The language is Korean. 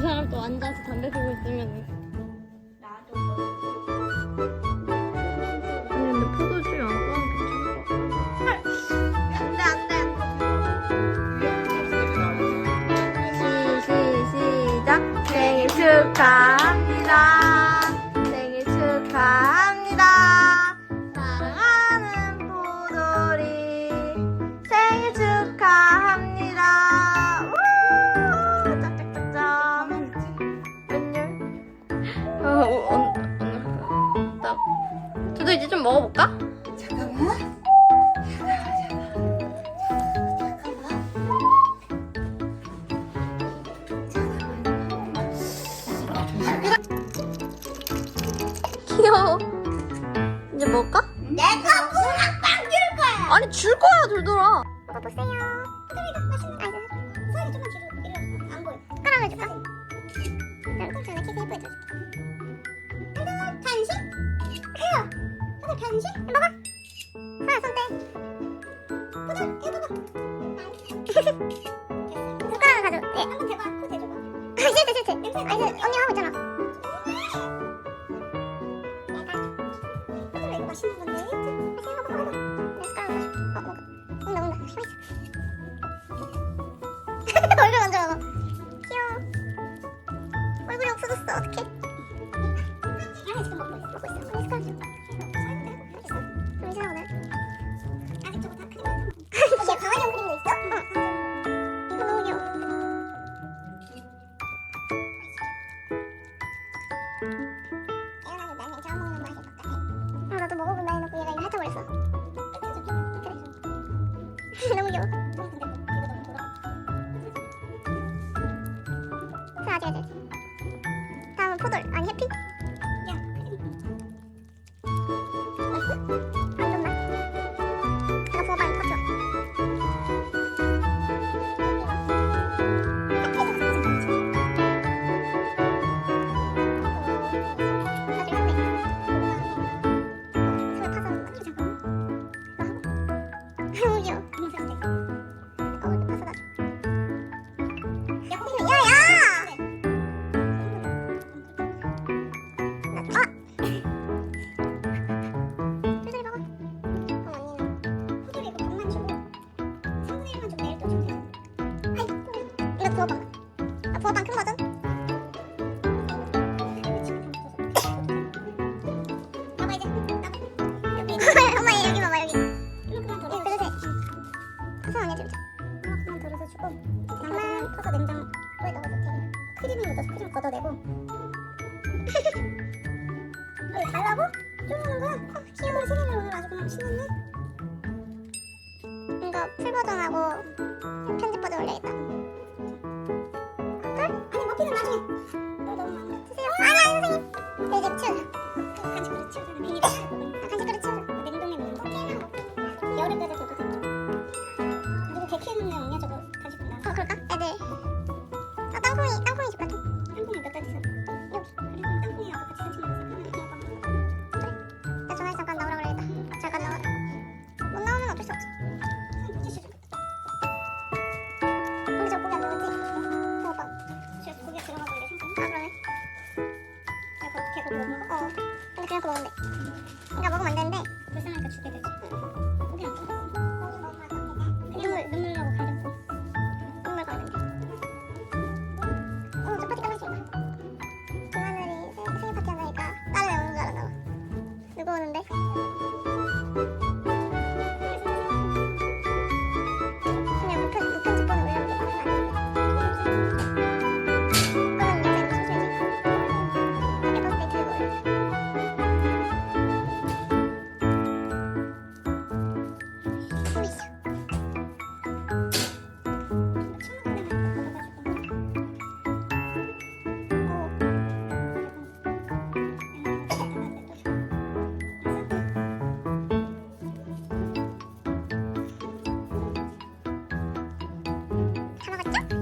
사람 또 앉아서 담배 피고 있으면 아니 근데 괜찮을 것 같아. 시, 시, 시작. 생일 축하 어, 어, 어, 나 저도 이제 좀 먹어볼까? 잠깐만. 귀여워 이제 먹을까? 내가 붕악빵 줄 거야. 아니 줄 거야 돌돌아 먹어보세요. 호동이가 맛있는 거 알잖아. 소리 좀만 줄여. 안 보여. 숟가락을 줄까? 그럼 전에 케이크 예쁘게 줘줄게. 하나, 간식? 해요. 하나, 간식? 먹어. 하나, 손 떼. 호동, 이거 봐봐. 숟가락을 가져. 예. 한번 대봐. 코 대줘봐. 아, 싫대, 싫대. 아니, 언니 하고 있잖아. 이거 맛있는 건데. 먹어, 먹어. 내 숟가락. 어, 먹어. 온다, 온다. 맛있어. 얼굴 만져 바뀌네. 아. 너무 귀여워. 자, 아직 아직. 포돌. 아니 해피? 부어봐. 아, 부어봐 큰 버전? 봐봐 이제 나봐. 엄마 얘 여기 봐봐 여기. 이만큼만 덜어. 그릇에. 파서 언니 주자. 이만큼만 덜어서 주고 나만 퍼서 냉장고에 넣어도 돼. 크림을 묻어서 크림 걷어내고. 왜 달라고? 좋아하는 거야? 어, 귀여워 생일을 오늘 아주 그냥 신났네. 이거 풀 버전하고 편집 버전 올려야겠다. 저거 간식 나. 어 그럴까? 애들. 아 땅콩이 땅콩이 줄까? 땅콩이 몇 가지 있어? 여기. 그리고 땅콩이하고 같이 사진 찍었어. 그래. 나 전화해 잠깐 나오라 그래야겠다. 잠깐 나와라. 못 나오면 어쩔 수 없지. 근데 저 고기 안 먹었지? 먹어봐. 저 고기 들어가 버리래 생각. 아 그러네. 야, 그거 걔 그거 못 먹어? 어. 근데 그냥 그거 먹으면 돼. 그러니까 먹으면 안 되는데. 불쌍하니까 주게 되지. 고기 안. 눈물 눈물로 가 ちゃ